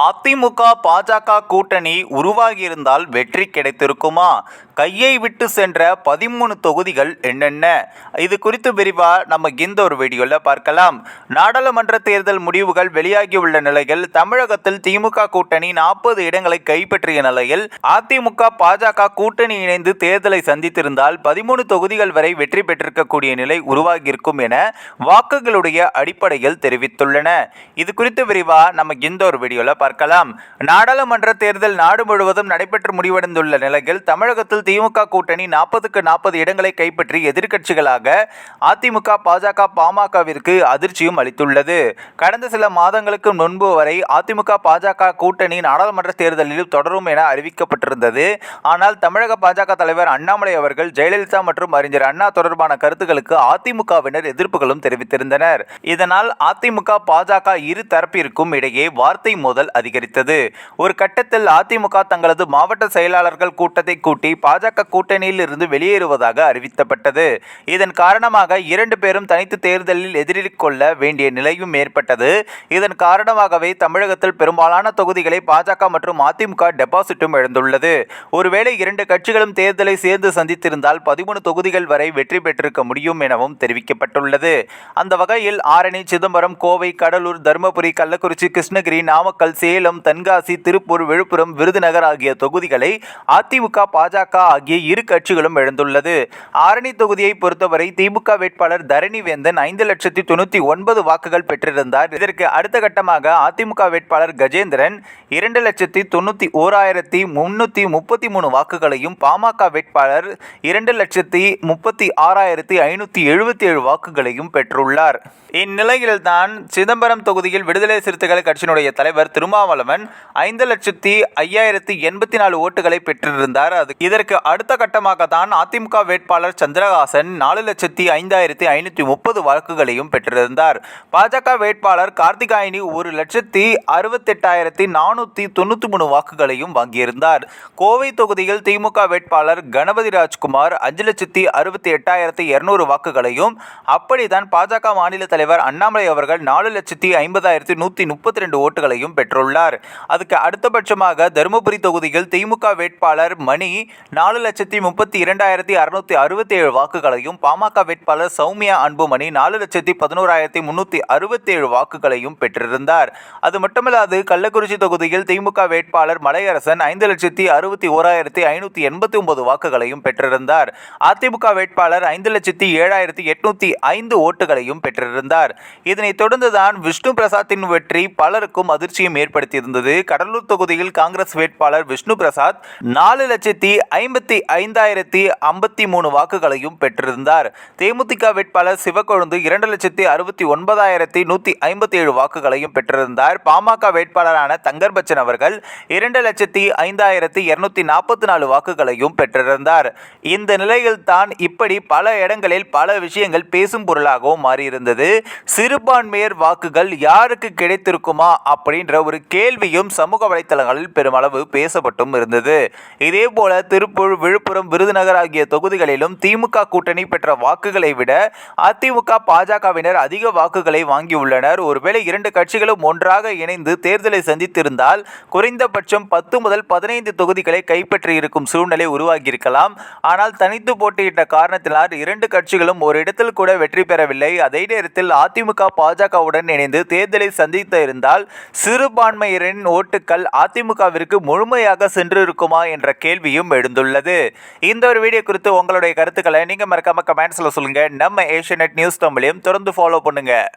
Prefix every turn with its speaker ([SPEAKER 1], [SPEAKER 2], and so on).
[SPEAKER 1] அதிமுக பாஜக கூட்டணி உருவாகியிருந்தால் வெற்றி கிடைத்திருக்குமா? கையை விட்டு சென்ற பதிமூணு தொகுதிகள் என்னென்ன? இது குறித்து விரிவாக நம்ம இந்த ஒரு வீடியோவில் பார்க்கலாம். நாடாளுமன்ற தேர்தல் முடிவுகள் வெளியாகியுள்ள நிலையில் தமிழகத்தில் திமுக கூட்டணி நாற்பது இடங்களை கைப்பற்றிய நிலையில் அதிமுக பாஜக கூட்டணி இணைந்து தேர்தலை சந்தித்திருந்தால் பதிமூணு தொகுதிகள் வரை வெற்றி பெற்றிருக்கக்கூடிய நிலை உருவாகியிருக்கும் என வாக்குகளுடைய அடிப்படையில் தெரிவித்துள்ளன. இது குறித்து விரிவாக நம்ம இந்த ஒரு வீடியோவில் பார்க்கலாம். நாடாளுமன்ற தேர்தல் நாடு முழுவதும் நடைபெற்று முடிவடைந்துள்ள நிலையில் தமிழகத்தில் திமுக கூட்டணி நாற்பதுக்கு நாற்பது இடங்களை கைப்பற்றி எதிர்க்கட்சிகளாக அதிமுக பாஜக பாமகவிற்கு அதிர்ச்சியும் அளித்துள்ளது. கடந்த சில மாதங்களுக்கு முன்பு வரை அதிமுக பாஜக கூட்டணி நாடாளுமன்ற தேர்தலில் தொடரும் என அறிவிக்கப்பட்டிருந்தது. ஆனால் தமிழக பாஜக தலைவர் அண்ணாமலை அவர்கள் ஜெயலலிதா மற்றும் அறிஞர் அண்ணா தொடர்பான கருத்துக்களுக்கு அதிமுகவினர் எதிர்ப்புகளும் தெரிவித்திருந்தனர். இதனால் அதிமுக பாஜக இரு தரப்பிற்கும் இடையே வார்த்தை மோதல் அதிகரித்தது. ஒரு கட்டத்தில் அதிமுக தங்களது மாவட்ட செயலாளர்கள் கூட்டத்தை கூட்டி பாஜக கூட்டணியில் இருந்து வெளியேறுவதாக அறிவிக்கப்பட்டது இதன் காரணமாக இரண்டு பேரும் தனித்து தேர்தலில் எதிர்கொள்ள வேண்டிய நிலையும் ஏற்பட்டது. இதன் காரணமாகவே தமிழகத்தில் பெரும்பாலான தொகுதிகளை பாஜக மற்றும் அதிமுக டெபாசிட்டும் இழந்துள்ளது. ஒருவேளை இரண்டு கட்சிகளும் தேர்தலை சேர்ந்து சந்தித்திருந்தால் பதிமூணு தொகுதிகள் வரை வெற்றி பெற்றிருக்க முடியும் எனவும் தெரிவிக்கப்பட்டுள்ளது. அந்த வகையில் ஆரணி சிதம்பரம் கோவை கடலூர் தருமபுரி கள்ளக்குறிச்சி கிருஷ்ணகிரி நாமக்கல் சேலம் தென்காசி திருப்பூர் விழுப்புரம் விருதுநகர் ஆகிய தொகுதிகளை அதிமுக பாஜக ஆகிய இரு கட்சிகளும் எழுந்துள்ளது ஆரணி தொகுதியை பொறுத்தவரை திமுக வேட்பாளர் தரணி வேந்தன் ஐந்து லட்சத்தி தொண்ணூற்றி ஒன்பது வாக்குகள் பெற்றிருந்தார். இதற்கு அடுத்த கட்டமாக அதிமுக வேட்பாளர் கஜேந்திரன் இரண்டு லட்சத்தி தொண்ணூற்றி ஓராயிரத்தி முன்னூற்றி முப்பத்தி மூணு வாக்குகளையும் பாமக வேட்பாளர் இரண்டு லட்சத்தி முப்பத்தி ஆறாயிரத்தி ஐநூற்றி எழுபத்தி ஏழு வாக்குகளையும் பெற்றுள்ளார். இந்நிலையில்தான் சிதம்பரம் தொகுதியில் விடுதலை சிறுத்தைகள் கட்சியினுடைய தலைவர் திருமாவளவன் ஐந்து லட்சத்தி ஐயாயிரத்தி எண்பத்தி நாலு ஓட்டுகளை பெற்றிருந்தார். அது இதற்கு அடுத்த கட்டமாக தான் அதிமுக வேட்பாளர் சந்திரகாசன் நாலு லட்சத்தி ஐந்தாயிரத்தி ஐநூற்றி முப்பது வாக்குகளையும் பெற்றிருந்தார். பாஜக வேட்பாளர் கார்த்திகாயினி ஒரு லட்சத்தி அறுபத்தெட்டாயிரத்தி நானூற்றி தொண்ணூற்றி மூணு வாக்குகளையும் வாங்கியிருந்தார். கோவை தொகுதியில் திமுக வேட்பாளர் கணபதி ராஜ்குமார் அஞ்சு லட்சத்தி அறுபத்தி எட்டாயிரத்தி இருநூறு வாக்குகளையும் அப்படிதான் பாஜக மாநில தலைவர் அண்ணாமலை அவர்கள் நாலு லட்சத்தி ஐம்பதாயிரத்தி நூற்றி முப்பத்தி ரெண்டு ஓட்டுகளையும் பெற்றார் பெற்றுள்ளார். அதுக்கு அடுத்தபட்சமாக தருமபுரி தொகுதியில் திமுக வேட்பாளர் மணி நாலு லட்சத்தி முப்பத்தி இரண்டாயிரத்தி அறுநூத்தி அறுபத்தி ஏழு வாக்குகளையும் பாமக வேட்பாளர் சௌமியா அன்புமணி நாலு லட்சத்தி பதினோராயிரத்தி முன்னூற்றி அறுபத்தி ஏழு வாக்குகளையும் பெற்றிருந்தார். அது மட்டுமல்லாது கள்ளக்குறிச்சி தொகுதியில் திமுக வேட்பாளர் மலையரசன் ஐந்து லட்சத்தி அறுபத்தி ஓராயிரத்தி ஐநூற்றி எண்பத்தி ஒன்பது வாக்குகளையும் பெற்றிருந்தார். அதிமுக வேட்பாளர் ஐந்து லட்சத்தி ஏழாயிரத்தி எட்நூத்தி ஐந்து ஓட்டுகளையும் பெற்றிருந்தார். இதனைத் தொடர்ந்துதான் விஷ்ணு பிரசாத்தின் வெற்றி பலருக்கும் அதிர்ச்சியும் ஏற்படுத்தியிருந்தது. கடலூர் தொகுதியில் காங்கிரஸ் வேட்பாளர் விஷ்ணு பிரசாத் நாலு லட்சத்தி ஐம்பத்தி ஐந்தாயிரத்தி ஐம்பத்தி மூணு வாக்குகளையும் பெற்றிருந்தார். தேமுதிக வேட்பாளர் சிவக்கொழுந்து இரண்டு லட்சத்தி அறுபத்தி ஒன்பதாயிரத்தி நூற்றி ஐம்பத்தி ஏழு வாக்குகளையும் பெற்றிருந்தார். பாமக வேட்பாளரான தங்கர்பச்சன் அவர்கள் இரண்டு லட்சத்தி ஐந்தாயிரத்தி இருநூத்தி நாற்பத்தி நாலு வாக்குகளையும் பெற்றிருந்தார். இந்த நிலையில் தான் இப்படி பல இடங்களில் பல விஷயங்கள் பேசும் பொருளாகவும் மாறியிருந்தது. சிறுபான்மையர் வாக்குகள் யாருக்கு கிடைத்திருக்குமா அப்படின்ற ஒரு கேள்வியும் சமூக வலைத்தளங்களில் பெருமளவு பேசப்பட்டும் இருந்தது. இதேபோல திருப்பூர் விழுப்புரம் விருதுநகர் ஆகிய தொகுதிகளிலும் திமுக கூட்டணி பெற்ற வாக்குகளை விட அதிமுக பாஜகவினர் அதிக வாக்குகளை வாங்கியுள்ளனர். ஒருவேளை இரண்டு கட்சிகளும் ஒன்றாக இணைந்து தேர்தலை சந்தித்திருந்தால் குறைந்தபட்சம் பத்து முதல் பதினைந்து தொகுதிகளை கைப்பற்றி இருக்கும் சூழ்நிலை உருவாகியிருக்கலாம். ஆனால் தனித்து போட்டியிட்ட காரணத்தினால் இரண்டு கட்சிகளும் ஒரு இடத்தில் கூட வெற்றி பெறவில்லை. அதே நேரத்தில் அதிமுக பாஜகவுடன் இணைந்து தேர்தலை சந்தித்த இருந்தால் சிறுபான்மையினரின் ஓட்டுக்கள் அதிமுகவிற்கு முழுமையாக சென்றிருக்குமா என்ற கேள்வியும் எழுந்துள்ளது. இந்த ஒரு வீடியோ குறித்து உங்களுடைய கருத்துக்களை நீங்கள் மறக்காம கமெண்ட்ஸில் சொல்லுங்கள் நம்ம ஏஷியநெட் நியூஸ் தமிழையும் தொடர்ந்து ஃபாலோ பண்ணுங்கள்